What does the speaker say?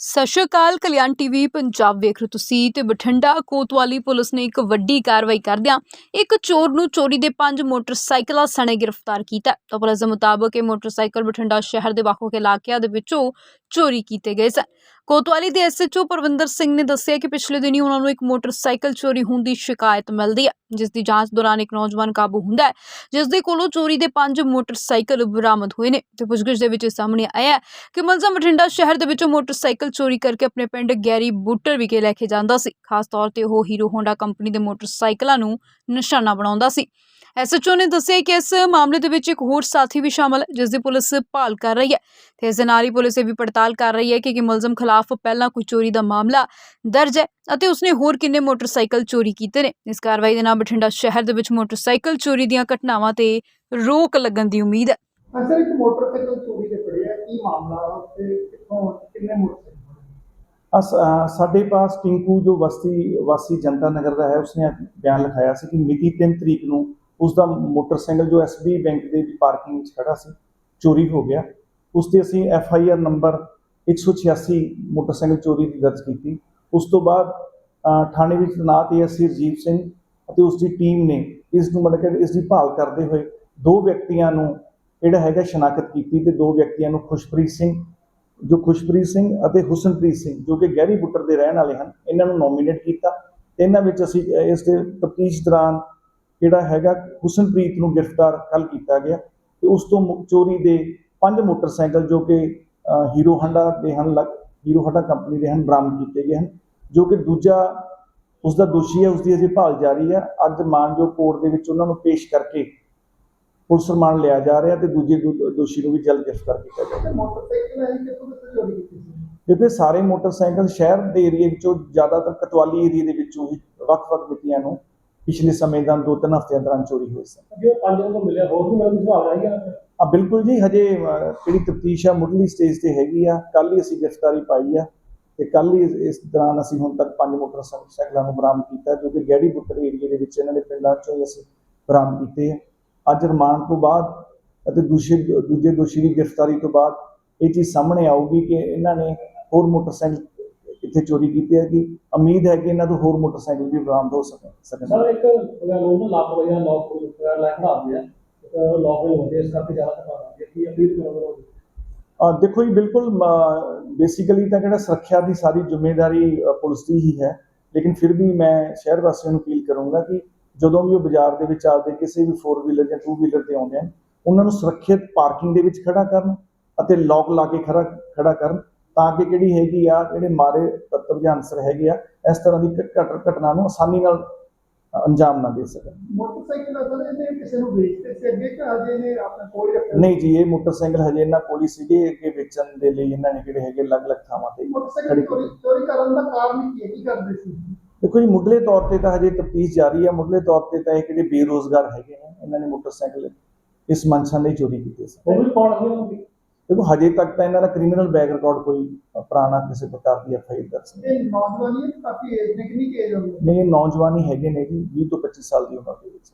ਸਤਿ ਸ਼੍ਰੀ ਅਕਾਲ, ਕਲਿਆਣ ਟੀਵੀ, ਪੰਜਾਬ ਵੇਖ ਰਹੇ ਹੋ ਤੁਸੀਂ ਤੇ ਬਠਿੰਡਾ ਕੋਤਵਾਲੀ ਪੁਲਿਸ ਨੇ ਇੱਕ ਵੱਡੀ ਕਾਰਵਾਈ ਕਰਦਿਆਂ ਇੱਕ ਚੋਰ ਨੂੰ ਚੋਰੀ ਦੇ ਪੰਜ ਮੋਟਰਸਾਈਕਲਾਂ ਸਣੇ ਗ੍ਰਿਫਤਾਰ ਕੀਤਾ। ਤਾਂ ਪੁਲਿਸ ਦੇ ਮੁਤਾਬਕ ਇਹ ਮੋਟਰਸਾਈਕਲ ਬਠਿੰਡਾ ਸ਼ਹਿਰ ਦੇ ਵੱਖ-ਵੱਖ ਇਲਾਕਿਆਂ ਦੇ ਵਿੱਚੋਂ ਚੋਰੀ ਕੀਤੇ ਗਏ ਸਨ। ਕੋਤਵਾਲੀ ਦੇ ਐਸਐਚਓ ਪਰਵਿੰਦਰ ਸਿੰਘ ਨੇ ਦੱਸਿਆ ਕਿ ਪਿਛਲੇ ਦਿਨੀ ਉਹਨਾਂ ਨੂੰ ਇੱਕ ਮੋਟਰਸਾਈਕਲ ਚੋਰੀ ਹੋਣ ਦੀ ਸ਼ਿਕਾਇਤ ਮਿਲਦੀ ਹੈ, ਜਿਸ ਦੀ ਜਾਂਚ ਦੌਰਾਨ ਇੱਕ ਨੌਜਵਾਨ ਕਾਬੂ ਹੁੰਦਾ ਹੈ, ਜਿਸ ਦੇ ਕੋਲੋਂ ਚੋਰੀ ਦੇ ਪੰਜ ਮੋਟਰਸਾਈਕਲ ਬਰਾਮਦ ਹੋਏ ਨੇ ਤੇ ਪੁੱਛਗਿੱਛ ਦੇ ਵਿੱਚ ਇਹ ਸਾਹਮਣੇ ਆਇਆ ਕਿ ਮੁਲਜ਼ਮ ਬਠਿੰਡਾ ਸ਼ਹਿਰ ਦੇ ਵਿੱਚੋਂ ਮੋਟਰਸਾਈਕਲ ਚੋਰੀ ਕਰਕੇ ਆਪਣੇ ਪਿੰਡ ਗੈਰੀ ਬੂਟਰ ਵਿਖੇ ਲੈ ਕੇ ਜਾਂਦਾ ਸੀ, ਖਾਸ ਤੌਰ ਤੇ ਉਹ ਹੀਰੋ ਹੋਂਡਾ ਕੰਪਨੀ ਦੇ ਮੋਟਰਸਾਈਕਲਾਂ ਨੂੰ ਨਿਸ਼ਾਨਾ ਬਣਾਉਂਦਾ ਸੀ। ਐਸਐਚਓ ਨੇ ਦੱਸਿਆ ਕਿ ਇਸ ਮਾਮਲੇ ਦੇ ਵਿੱਚ ਇੱਕ ਹੋਰ ਸਾਥੀ ਵੀ ਸ਼ਾਮਲ ਹੈ ਜਿਸ ਦੀ ਪੁਲਿਸ ਭਾਲ ਕਰ ਰਹੀ ਹੈ। ਤੇ ਇਸ ਨਾਲ ਹੀ ਪੁਲਿਸ ਇਹ ਵੀ ਪੜਤਾਲ ਕਰ ਰਹੀ ਹੈ ਕਿ ਕਿ ਮੁਲਜ਼ਮ ਖਿਲਾਫ ਪਹਿਲਾਂ ਕੋਈ ਚੋਰੀ ਦਾ ਮਾਮਲਾ ਦਰਜ ਹੈ ਅਤੇ ਉਸਨੇ ਹੋਰ ਕਿੰਨੇ ਮੋਟਰਸਾਈਕਲ ਚੋਰੀ ਕੀਤੇ ਨੇ। ਇਸ ਕਾਰਵਾਈ ਦੇ ਨਾਲ ਬਠਿੰਡਾ ਸ਼ਹਿਰ ਦੇ ਵਿੱਚ ਮੋਟਰਸਾਈਕਲ ਚੋਰੀ ਦੀਆਂ ਘਟਨਾਵਾਂ ਤੇ ਰੋਕ ਲੱਗਣ ਦੀ ਉਮੀਦ ਹੈ। ਅਸਰ ਇੱਕ ਮੋਟਰਸਾਈਕਲ ਚੋਰੀ ਦੇ ਫੜਿਆ ਕੀ ਮਾਮਲਾ ਤੇ ਕਿੱਥੋਂ ਕਿੰਨੇ ਮੋਟਰਸਾਈਕਲ ਅਸ ਸਾਡੇ ਪਾਸ ਟਿੰਕੂ ਜੋ ਵਸਤੀ ਵਾਸੀ ਜਨਤਾ ਨਗਰ ਦਾ ਹੈ ਉਸਨੇ ਬਿਆਨ ਲਿਖਾਇਆ ਸੀ ਕਿ ਮਿਤੀ 3 ਤਰੀਕ ਨੂੰ ਉਸ ਦਾ ਮੋਟਰਸਾਈਕਲ ਜੋ ਐਸਬੀ ਬੈਂਕ ਦੇ ਪਾਰਕਿੰਗ ਵਿੱਚ ਖੜਾ ਸੀ, ਚੋਰੀ ਹੋ ਗਿਆ। ਉਸ ਤੇ ਅਸੀਂ F I R number 186 motorcycle ਚੋਰੀ ਦੀ ਦਰਜ ਕੀਤੀ। ਉਸ ਤੋਂ ਬਾਅਦ ਥਾਣੇ ਵਿੱਚ ਤੈਨਾਤ ਏਐਸਸੀ ਰਜੀਵ ਸਿੰਘ ਅਤੇ ਉਸ ਦੀ ਟੀਮ ਨੇ ਇਸ ਨੂੰ ਮਤਲਬ ਕਿ ਇਸ ਦੀ ਭਾਲ ਕਰਦੇ ਹੋਏ ਦੋ ਵਿਅਕਤੀਆਂ ਨੂੰ ਜਿਹੜਾ ਹੈਗਾ ਸ਼ਨਾਖਤ ਕੀਤੀ ਤੇ ਦੋ ਵਿਅਕਤੀਆਂ ਨੂੰ ਖੁਸ਼ਪ੍ਰੀਤ ਸਿੰਘ, ਜੋ ਖੁਸ਼ਪ੍ਰੀਤ ਸਿੰਘ ਅਤੇ ਹੁਸਨਪ੍ਰੀਤ ਸਿੰਘ, ਜੋ ਕਿ ਗਹਿਰੀ ਬੁੱਟਰ ਦੇ ਰਹਿਣ ਵਾਲੇ ਹਨ, ਇਹਨਾਂ ਨੂੰ ਨੋਮੀਨੇਟ ਕੀਤਾ। ਇਹਨਾਂ ਵਿੱਚ ਅਸੀਂ ਇਸ ਦੇ ਤਫਤੀਸ਼ ਦੌਰਾਨ ਜਿਹੜਾ ਹੈਗਾ ਹੁਸਨਪ੍ਰੀਤ ਨੂੰ ਗ੍ਰਿਫਤਾਰ ਕੱਲ ਕੀਤਾ ਗਿਆ ਤੇ ਉਸ ਤੋਂ ਚੋਰੀ ਦੇ ਪੰਜ ਮੋਟਰਸਾਈਕਲ ਜੋ ਕਿ ਹੀਰੋ ਹੰਡਾ ਦੇ ਹਨ ਲਗ ਹੀਰੋ ਹੰਡਾ ਕੰਪਨੀ ਦੇ ਹਨ ਬਰਾਮਦ ਕੀਤੇ ਗਏ ਹਨ ਜੋ ਕਿ ਦੂਜਾ ਉਸ ਦਾ ਦੋਸ਼ੀ ਹੈ ਉਸ ਦੀ ਅਜੇ ਭਾਲ ਜਾਰੀ ਹੈ। ਅੱਜ ਮਾਨਜੋ ਕੋਰਟ ਦੇ ਵਿੱਚ ਉਹਨਾਂ ਨੂੰ ਪੇਸ਼ ਕਰਕੇ ਪੁਲਿਸ ਰਿਮਾਂਡ ਲਿਆ ਜਾ ਰਿਹਾ ਤੇ ਦੂਜੇ ਦੋਸ਼ੀ ਨੂੰ ਵੀ ਜਲਦ ਗ੍ਰਿਫਤਾਰ ਕੀਤਾ ਜਾਵੇਗਾ। ਮੋਟਰਸਾਈਕਲ ਹੈ ਕਿੱਥੋਂ ਕਿੱਥੋਂ ਚੋਰੀ ਕੀਤੀ ਸੀ? ਕਿਉਂਕਿ ਸਾਰੇ ਮੋਟਰਸਾਈਕਲ ਸ਼ਹਿਰ ਦੇ ਏਰੀਏ ਵਿੱਚੋਂ ਜ਼ਿਆਦਾਤਰ ਕਤਵਾਲੀ ਏਰੀਏ ਦੇ ਵਿੱਚੋਂ ਹੀ ਵੱਖ-ਵੱਖ ਮਿੱਤੀਆਂ ਨੂੰ ਪਿਛਲੇ ਸਮੇਂ ਦੌਰਾਨ ਦੋ ਤਿੰਨ ਹਫ਼ਤਿਆਂ ਦੌਰਾਨ ਚੋਰੀ ਹੋਈ ਸੀ। ਜੋ ਪੰਜ ਨੂੰ ਮਿਲਿਆ ਹੋਰ ਵੀ ਮੈਨੂੰ ਸੁਭਾਅ ਆਈ ਹੈ ਆ ਬਿਲਕੁਲ ਜੀ ਹਜੇ ਜਿਹੜੀ ਤਫਤੀਸ਼ ਆ ਮੁੱਢਲੀ ਸਟੇਜ ਤੇ ਹੈਗੀ ਆ। ਕੱਲ ਹੀ ਅਸੀਂ ਗ੍ਰਿਫਤਾਰੀ ਪਾਈ ਆ ਤੇ ਕੱਲ ਹੀ ਇਸ- ਦੌਰਾਨ ਅਸੀਂ ਹੁਣ ਤੱਕ ਪੰਜ ਮੋਟਰਸਾਈਕਲਾਂ ਨੂੰ ਬਰਾਮਦ ਕੀਤਾ ਜੋ ਕਿ ਗੈੜੀ ਬੁੱਟਰ ਏਰੀਏ ਦੇ ਵਿੱਚ ਇਹਨਾਂ ਦੇ ਪਿੰਡਾਂ ਚੋਂ ਹੀ ਅਸੀਂ ਬਰਾਮਦ ਕੀਤੇ ਆ। ਅੱਜ ਰਿਮਾਂਡ ਤੋਂ ਬਾਅਦ ਅਤੇ ਦੂਜੇ ਦੂਜੇ ਦੋਸ਼ੀ ਦੀ ਗ੍ਰਿਫਤਾਰੀ ਤੋਂ ਬਾਅਦ ਇਹ ਚੀਜ਼ ਸਾਹਮਣੇ ਆਊਗੀ ਕਿ ਇਹਨਾਂ ਨੇ ਹੋਰ ਮੋਟਰਸਾਈਕਲ ਕਿੱਥੇ ਚੋਰੀ ਕੀਤੇ ਕਿ ਉਮੀਦ ਹੈ ਕਿ ਇਹਨਾਂ ਤੋਂ ਹੋਰ ਮੋਟਰਸਾਈਕਲ ਵੀ ਬਰਾਮਦ ਹੋ ਸਕਣ। ਸਰ ਇੱਕ ਲੋਕ ਨੂੰ ਲਾਪਰਵਾਹੀ ਨਾਲ ਲੋਕ ਖੜਾ ਦਿਆ ਲੋਕ ਹੁੰਦੇ ਇਸ ਕਰਕੇ ਜ਼ਿਆਦਾ ਘਟਾ ਦਿੰਦੇ ਕੀ ਅਪੀਲ ਕਰੋਗੇ ਅ, ਦੇਖੋ ਜੀ ਬਿਲਕੁਲ ਬੇਸਿਕਲੀ ਤਾਂ ਜਿਹੜਾ ਸੁਰੱਖਿਆ ਦੀ ਸਾਰੀ ਜ਼ਿੰਮੇਵਾਰੀ ਪੁਲਿਸ ਦੀ ਹੀ ਹੈ। ਲੇਕਿਨ ਫਿਰ ਵੀ ਮੈਂ ਸ਼ਹਿਰ ਵਾਸੀਆਂ ਨੂੰ ਅਪੀਲ ਕਰੂੰਗਾ ਕਿ ਜਦੋਂ ਵੀ ਉਹ ਬਾਜ਼ਾਰ ਦੇ ਵਿੱਚ ਆਪਦੇ ਕਿਸੇ ਵੀ 4 ਵੀਲਰ ਜਾਂ 2 ਵੀਲਰ ਤੇ ਆਉਂਦੇ ਹਨ ਉਹਨਾਂ ਨੂੰ ਸੁਰੱਖਿਅਤ ਪਾਰਕਿੰਗ ਦੇ ਵਿੱਚ ਖੜਾ ਕਰਨ ਅਤੇ ਲੌਕ ਲਾ ਕੇ ਖੜਾ ਖੜਾ ਕਰਨ। ਤਾਂ ਕਿ ਜਿਹੜੀ ਹੈਗੀ ਆ ਜਿਹੜੇ ਮਾਰੇ ਤੱਤਵ ਜਾਂ ਅਨਸਰ ਹੈਗੇ ਆ ਇਸ ਤਰ੍ਹਾਂ ਦੀ ਘਟਨਾ ਨੂੰ ਆਸਾਨੀ ਨਾਲ ਅੰਜਾਮ ਨਾ ਦੇ ਸਕਣ। ਮੋਟਰਸਾਈਕਲ ਅਸਲ ਇਹਨੇ ਕਿਸੇ ਨੂੰ ਵੇਚਦੇ ਸੀ ਅੱਗੇ ਕਿ ਅਜੇ ਇਹਨੇ ਆਪਣਾ ਕੋਈ ਰੱਖਿਆ? ਨਹੀਂ ਜੀ ਇਹ ਮੋਟਰਸਾਈਕਲ ਹਜੇ ਇਹਨਾਂ ਕੋਲ ਹੀ ਸੀਗੇ ਅੱਗੇ ਵੇਚਣ ਦੇ ਲਈ ਇਹਨਾਂ ਨੇ ਜਿਹੜੇ ਹੈਗੇ ਅਲੱਗ-ਅਲੱਗ ਥਾਵਾਂ ਤੇ ਮੋਟਰਸਾਈਕਲ ਚੋਰੀ ਚੋਰੀ ਕਰਨ ਦਾ ਕਾਰਨ ਕੀ ਹੈ ਕੀ ਕਰਦੇ ਸੀ। ਦੇਖੋ ਜੀ ਮੁੱਢਲੇ ਤੌਰ ਤੇ ਤਾਂ ਹਜੇ ਤਫਤੀਸ਼ ਜਾਰੀ ਹੈ ਮੁੱਢਲੇ ਤੌਰ ਤੇ ਤਾਂ ਇਹ ਜਿਹੜੇ ਬੇਰੋਜ਼ਗਾਰ ਹੈਗੇ ਨੇ ਇਹਨਾਂ ਨੇ ਮੋਟਰਸਾਈਕਲ ਇਸ ਮਨਸ਼ਾ ਲਈ ਚੋਰੀ ਕੀਤੇ ਸੀ। ਉਹ ਵੀ ਕੌਣ ਸੀ ਦੇਖੋ ਹਜੇ ਤੱਕ ਤਾਂ ਇਹਨਾਂ ਦਾ ਕ੍ਰਿਮੀਨਲ ਬੈਕ ਰਿਕਾਰਡ ਕੋਈ ਪੁਰਾਣਾ ਕਿਸੇ ਪ੍ਰਕਾਰ ਦੀ ਐਫ ਆਈ ਦਰਜ ਨਹੀਂ। ਨੌਜਵਾਨੀ ਕਾਫੀ ਏਜ ਨੇ ਕਿੰਨੀ ਏਜ ਹੋਣੀ ਨਹੀਂ ਨੌਜਵਾਨੀ ਹੈਗੇ ਨੇ ਜੀ 20 ਤੋਂ 25 ਸਾਲ ਦੀ ਉਮਰ ਦੇ ਵਿੱਚ।